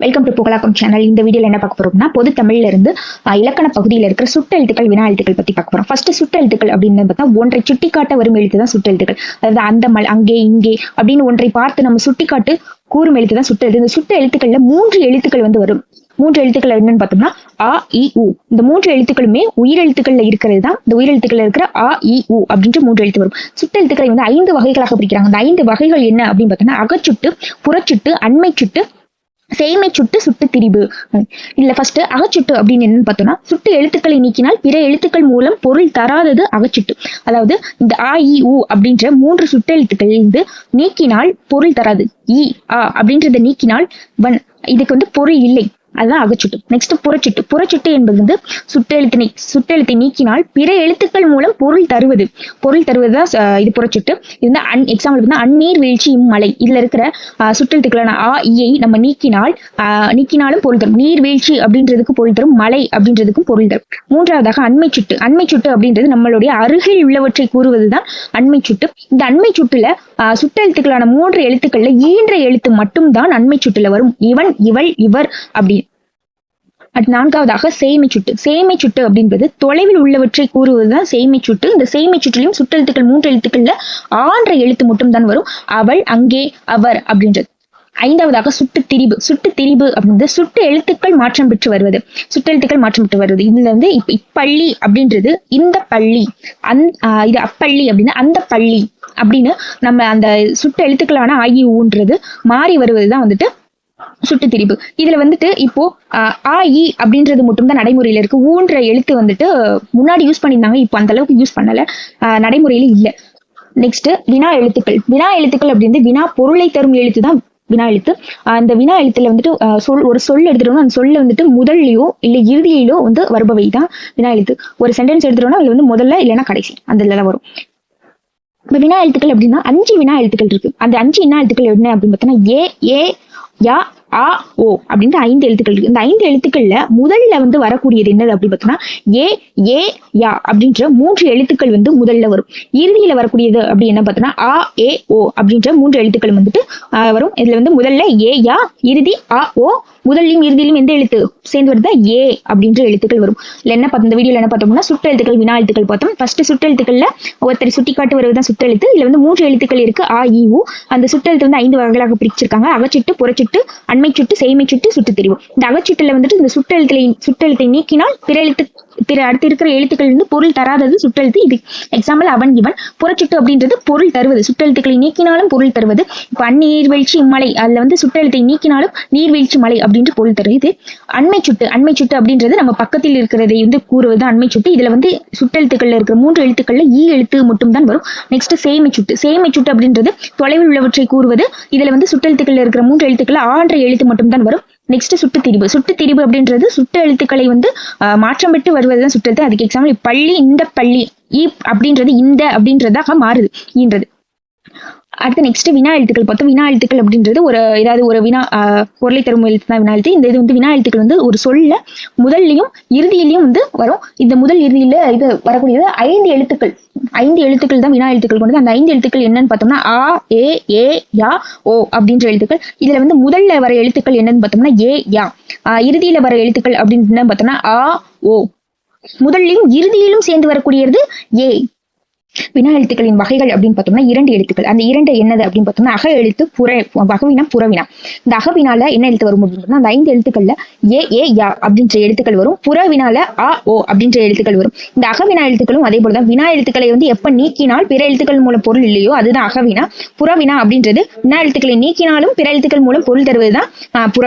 Welcome to புகழாக்கம் channel இந்த வீடியோல என்ன பார்க்க போறோம்னா பொது தமிழ்ல இருந்து இலக்கண பகுதியில் இருக்கிற சுட்டெழுத்துக்கள் வினா எழுத்துக்கள் பத்தி பார்க்க போறோம். ஃபர்ஸ்ட் சுட்டெழுத்துக்கள் அப்படின்னு பார்த்தா ஒன்றை சுட்டிக்காட்ட வரும் எழுத்து தான் சுட்டெழுத்துக்கள் அதாவது அந்த மல் அங்கே இங்கே அப்படின்னு ஒன்றை பார்த்து நம்ம சுட்டிக்காட்டு கூறும் எழுத்து தான் சுட்டெழுத்து இந்த சுட்ட எழுத்துக்கள்ல மூன்று எழுத்துக்கள் வந்து வரும். மூன்று எழுத்துக்கள் என்னன்னு பார்த்தோம்னா அ இ உ. இந்த மூன்று எழுத்துக்களுமே உயிரெழுத்துக்கள்ல இருக்கிறது தான் இந்த உயிரெழுத்துக்கள்ல இருக்கிற அ இ உ அப்படின்ற மூன்று எழுத்து வரும். சுட்டெழுத்துக்களை வந்து ஐந்து வகைகளாக பிரிக்கிறாங்க. அந்த ஐந்து வகைகள் என்ன அப்படின்னு பார்த்தோம்னா அகச்சுட்டு புறச்சுட்டு அண்மை சுட்டு சேமை சுட்டு சுட்டு திரிபு. இல்ல ஃபர்ஸ்ட் அகச்சுட்டு அப்படின்னு என்னன்னு பார்த்தோம்னா சுட்டு எழுத்துக்களை நீக்கினால் பிற எழுத்துக்கள் மூலம் பொருள் தராதது அகச்சுட்டு. அதாவது இந்த ஆ இ உ அப்படின்ற மூன்று சுட்டெழுத்துக்கள் இருந்து நீக்கினால் பொருள் தராது. இ ஆ அப்படின்றத நீக்கினால் வன் இதுக்கு வந்து பொருள் இல்லை. அதுதான் அகச்சுட்டு. நெக்ஸ்ட் புறச்சுட்டு. புறச்சுட்டு என்பது வந்து சுட்டெழுத்தினை சுட்டெழுத்தை நீக்கினால் பிற எழுத்துக்கள் மூலம் பொருள் தருவது. பொருள் தருவது தான் இது புறச்சுட்டு. இது வந்து அன் எக்ஸாம்பிள் வந்து அந்நீர் வீழ்ச்சி இம்மலை. இதுல இருக்கிற அஹ், சுட்டெழுத்துக்களான ஆ இயை நம்ம நீக்கினால் அஹ், நீக்கினாலும் பொருள் தரும். நீர் வீழ்ச்சி அப்படின்றதுக்கு பொருள் தரும். மலை அப்படின்றதுக்கும் பொருள் தரும். மூன்றாவதாக அண்மை சுட்டு. அண்மை சுட்டு அப்படின்றது நம்மளுடைய அருகில் உள்ளவற்றை கூறுவதுதான் அண்மை சுட்டு. இந்த அண்மை சுட்டுல சுட்டெழுத்துக்களான மூன்று எழுத்துக்கள்ல ஈன்ற எழுத்து மட்டும்தான் அண்மை சுட்டுல வரும். இவன் இவள் இவர் அப்படின்னு அடுத்து நான்காவதாக சேமை சுட்டு சேமை சுட்டு அப்படின்றது தொலைவில் உள்ளவற்றை கூறுவதுதான் சேமை சுட்டு இந்த சேமை சுற்றிலும் சுட்டெழுத்துக்கள் மூன்று எழுத்துக்கள்ல ஆன்ற எழுத்து மட்டும்தான் வரும். அவள் அங்கே அவர் அப்படின்றது. ஐந்தாவதாக சுட்டு திரிபு சுட்டு திரிபு அப்படின்றது சுட்டு எழுத்துக்கள் மாற்றம் பெற்று வருவது. சுட்டெழுத்துக்கள் மாற்றம் பெற்று வருவது. இதுல வந்து இப்ப இப்பள்ளி அப்படின்றது இந்த பள்ளி. அந் ஆஹ் இது அப்பள்ளி அப்படின்னா அந்த பள்ளி அப்படின்னு நம்ம அந்த சுட்டு எழுத்துக்களான ஆகி ஊன்றது மாறி வருவதுதான் வந்துட்டு சுட்டு திரிப்பு இதுல வந்துட்டு இப்போ ஆஹ், ஆ இ அப்படின்றது மட்டும் தான் நடைமுறையில இருக்கு. ஊன்ற எழுத்து வந்துட்டு முன்னாடி யூஸ் பண்ணியிருந்தாங்க இப்போ அந்த அளவுக்கு யூஸ் பண்ணல. நடைமுறையில இல்லை. நெக்ஸ்ட் வினா எழுத்துக்கள். வினா எழுத்துக்கள் அப்படின்னு வினா பொருளை தரும் எழுத்து தான் வினா எழுத்து. அந்த வினா எழுத்துல வந்துட்டு சொல் ஒரு சொல் எடுத்துட்டோம்னா அந்த சொல்ல வந்துட்டு முதல்லையோ இல்லை இறுதியிலோ வந்து வருபவை தான் வினா எழுத்து. ஒரு சென்டென்ஸ் எடுத்துட்டோம்னா அதுல வந்து முதல்ல இல்லைன்னா கடைசி. அந்த இதுல தான் வரும். இப்போ வினா எழுத்துக்கள் அப்படின்னா அஞ்சு வினா எழுத்துக்கள் இருக்கு. அந்த அஞ்சு வினா எழுத்துக்கள் என்ன அப்படின்னு பார்த்தோம்னா ஏ ஏ யா ஆ ஓ அப்படின்ற ஐந்து எழுத்துக்கள் இருக்கு. இந்த ஐந்து எழுத்துக்கள்ல முதல்ல வந்து வரக்கூடியது என்னது அப்படின்னு பார்த்தோம்னா ஏ ஏ யா அப்படின்ற மூன்று எழுத்துக்கள் வந்து முதல்ல வரும். இறுதியில வரக்கூடியது அப்படி என்ன பார்த்தோம்னா ஆ ஏ ஓ அப்படின்ற மூன்று எழுத்துக்கள் வந்துட்டு வரும். இதுல வந்து முதல்ல ஏ யா இறுதி ஆ ஓ முதல்லையும் இறுதியிலும் எந்த எழுத்து சேர்ந்து வருதா ஏ அப்படின்ற எழுத்துக்கள் வரும். இல்ல என்ன பார்த்தோம்? இந்த வீடியோ என்ன பார்த்தோம்னா சுட்டெழுத்துக்கள் வினா எழுத்துக்கள் பார்த்தோம். ஃபர்ஸ்ட் சுட்டெழுத்துக்கள்ல ஒருத்தர் சுட்டிக்காட்டு வருவதுதான் எழுத்து. இதுல வந்து மூன்று எழுத்துக்கள் இருக்கு. ஆ இ உ. அந்த சுட்டெழுத்து வந்து ஐந்து வகைகளாக பிரிச்சிருக்காங்க. அகச்சிட்டு புறச்சிட்டு அண்மை சுட்டு செய்மை சுட்டு சுட்டு தெரிவு. இந்த அகச்சிட்டுல வந்துட்டு இந்த சுட்டெழுத்துல சுட்டெழுத்தை நீக்கினால் பிற எழுத்து பிற அடுத்து இருக்கிற எழுத்துக்கள் வந்து பொருள் தராதது சுட்டெழுத்து இது. எக்ஸாம்பிள் அவன் இவன் புறச்சுட்டு அப்படின்றது பொருள் தருவது. சுட்டெழுத்துக்களை நீக்கினாலும் பொருள் தருவது. இப்போ அந்நீர்வீழ்ச்சி மலை அதில் வந்து சுட்டெழுத்தை நீக்கினாலும் நீர்வீழ்ச்சி மலை அப்படின்ற பொருள் தருது. அண்மை சுட்டு அண்மை சுட்டு அப்படின்றது நம்ம பக்கத்தில் இருக்கிறதை வந்து கூறுவது அண்மை சுட்டு. இதில் வந்து சுட்டெழுத்துக்களில் இருக்கிற மூன்று எழுத்துக்கள்ல ஈ எழுத்து மட்டும் தான் வரும். நெக்ஸ்ட் சேமை சுட்டு சேமை சுட்டு அப்படின்றது தொலைவில் உள்ளவற்றை கூறுவது. இதில் வந்து சுட்டெழுத்துக்களில் இருக்கிற மூன்று எழுத்துக்களில் ஆன்ற எழுத்து மட்டும் தான் வரும். நெக்ஸ்ட் சுட்டு திரிபு சுட்டு திரிபு அப்படின்றது சுட்டு எழுத்துக்களை வந்து ஆஹ், மாற்றம் பெற்று வருவதுதான் சுட்டெழுத்து. அதுக்கு எக்ஸாம்பிள் பள்ளி இந்த பள்ளி இ அப்படின்றது இந்த அப்படின்றதாக மாறுது. ஈன்றது. அடுத்து நெக்ஸ்ட் வினா எழுத்துக்கள் பார்த்தோம். வினா எழுத்துக்கள் அப்படின்றது ஒரு ஏதாவது ஒரு வினா ஆஹ், பொருளை தரும் எழுத்து தான் வினா எழுத்து. இந்த இது வந்து வினா எழுத்துக்கள் வந்து ஒரு சொல்ல முதல்லையும் இறுதியிலையும் வந்து வரும். இந்த முதல் இறுதியில இது வரக்கூடியது ஐந்து எழுத்துக்கள். ஐந்து எழுத்துக்கள் தான் வினா எழுத்துக்கள் கொண்டது. அந்த ஐந்து எழுத்துக்கள் என்னன்னு பார்த்தோம்னா ஆ ஏ ஏ யா ஓ அப்படின்ற எழுத்துக்கள். இதுல வந்து முதல்ல வர எழுத்துக்கள் என்னன்னு பார்த்தோம்னா ஏ யா. ஆஹ், இறுதியில வர எழுத்துக்கள் அப்படின்னு பார்த்தோம்னா ஆ ஓ. முதல்லையும் இறுதியிலும் சேர்ந்து வரக்கூடியது ஏ. வினா எழுத்துக்களின் வகைகள் அப்படின்னு பார்த்தோம்னா இரண்டு எழுத்துக்கள். அந்த இரண்டு என்னது அப்படின்னு பார்த்தோம்னா அக எழுத்து புற வகவினா புறவினா இந்த அகவினால என்ன எழுத்து வரும் அப்படின்னு அந்த ஐந்து எழுத்துக்கள்ல ஏ ஏ யா அப்படின்ற எழுத்துக்கள் வரும். புறவினால அ ஓ அப்படின்ற எழுத்துக்கள் வரும். இந்த அகவினா எழுத்துக்களும் அதே போலதான். வினா எழுத்துக்களை வந்து எப்ப நீக்கினால் பிற எழுத்துக்கள் மூலம் பொருள் இல்லையோ அதுதான் அகவினா. புறவினா அப்படின்றது வினா எழுத்துக்களை நீக்கினாலும் பிற எழுத்துக்கள் மூலம் பொருள் தருவதுதான் புற